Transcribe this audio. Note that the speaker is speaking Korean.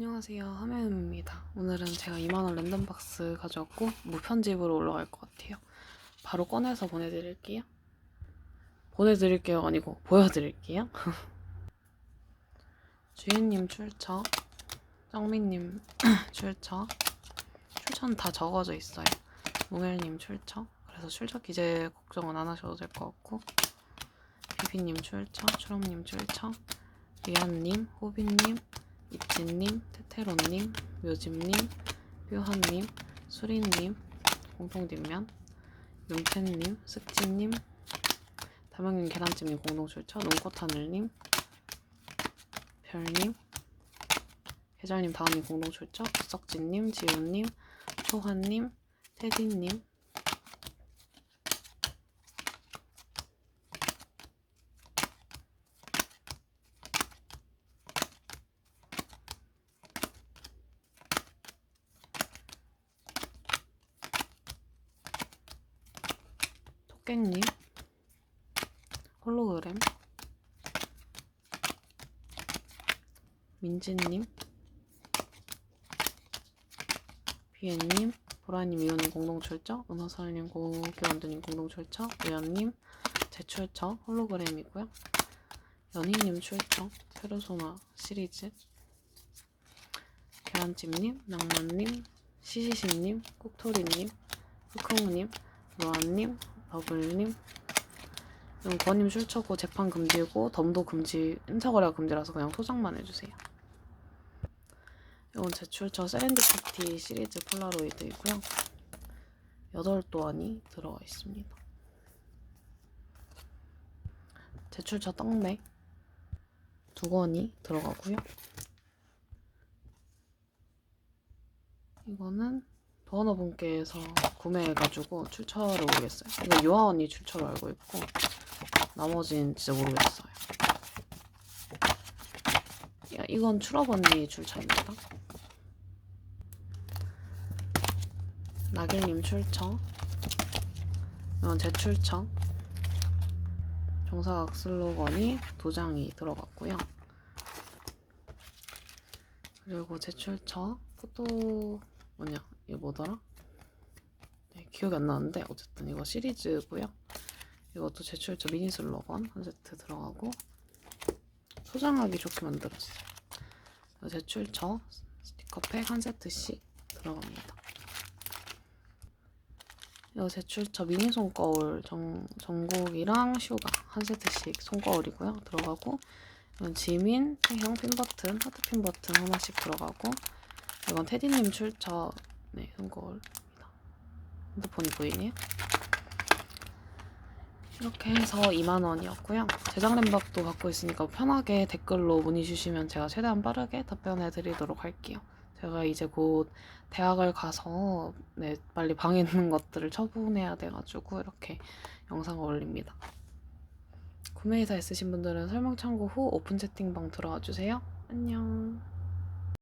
안녕하세요. 하매음입니다. 오늘은 제가 2만원 랜덤박스 가져왔고 무편집으로 올라갈 것 같아요. 바로 꺼내서 보내드릴게요. 보내드릴게요 아니고 보여드릴게요. 주인님 출처 정민님 출처 출처는 다 적어져 있어요. 몽엘님 출처 그래서 출처 기재 걱정은 안 하셔도 될 것 같고 비비님 출처 추럼님 출처 리안님 호빈님 이치님, 테테로님, 묘집님, 뾰한님, 수리님, 공통뒷면, 용태님, 습지님, 담양님 계란찜님 공동출처, 눈꽃하늘님, 별님, 계절님 다음님 공동출처, 구석진님, 지훈님, 초환님, 테디님, 토깽님, 홀로그램, 민지님, 비엔님, 보라님, 이호님 공동출처, 은하설님, 고교원드님 공동출처, 우연님, 재출처, 홀로그램이고요. 연희님 출처, 페르소나 시리즈, 계란찜님, 낭만님, 시시신님, 꾹토리님, 흑콩님, 로아님, 이건 권님 출처고 재판 금지고 덤도 금지, 인차거래가 금지라서 그냥 소장만 해주세요. 이건 제 출처 세렌디피티 시리즈 폴라로이드이고요. 8도안이 들어가 있습니다. 제 출처 떡맥 두 권이 들어가고요. 이거는 도어너분께서 구매해가지고 출처를 모르겠어요. 이거 유아 언니 출처로 알고 있고 나머지는 진짜 모르겠어요. 야, 이건 출업 언니 출처입니다. 나길님 출처 이건 제 출처 정사각 슬로건이 두 장이 들어갔고요. 그리고 제 출처 포토 뭐냐 이거 뭐더라? 네, 기억이 안 나는데 어쨌든 이거 시리즈고요. 이것도 제출처 미니 슬로건 한 세트 들어가고 소장하기 좋게 만들었어요. 제출처 스티커팩 한 세트씩 들어갑니다. 이거 제출처 미니 손거울 정, 전곡이랑 슈가 한 세트씩 손거울이고요. 들어가고 이건 지민, 태형 핀버튼, 하트 핀 버튼 하나씩 들어가고 이건 테디님 출처 네 손거울입니다. 핸드폰이 보이네요. 이렇게 해서 2만원이었고요. 제작 램박도 받고 있으니까 편하게 댓글로 문의 주시면 제가 최대한 빠르게 답변해 드리도록 할게요. 제가 이제 곧 대학을 가서 네, 빨리 방에 있는 것들을 처분해야 돼가지고 이렇게 영상을 올립니다. 구매 의사 있으신 분들은 설명 참고 후 오픈 채팅방 들어와 주세요. 안녕.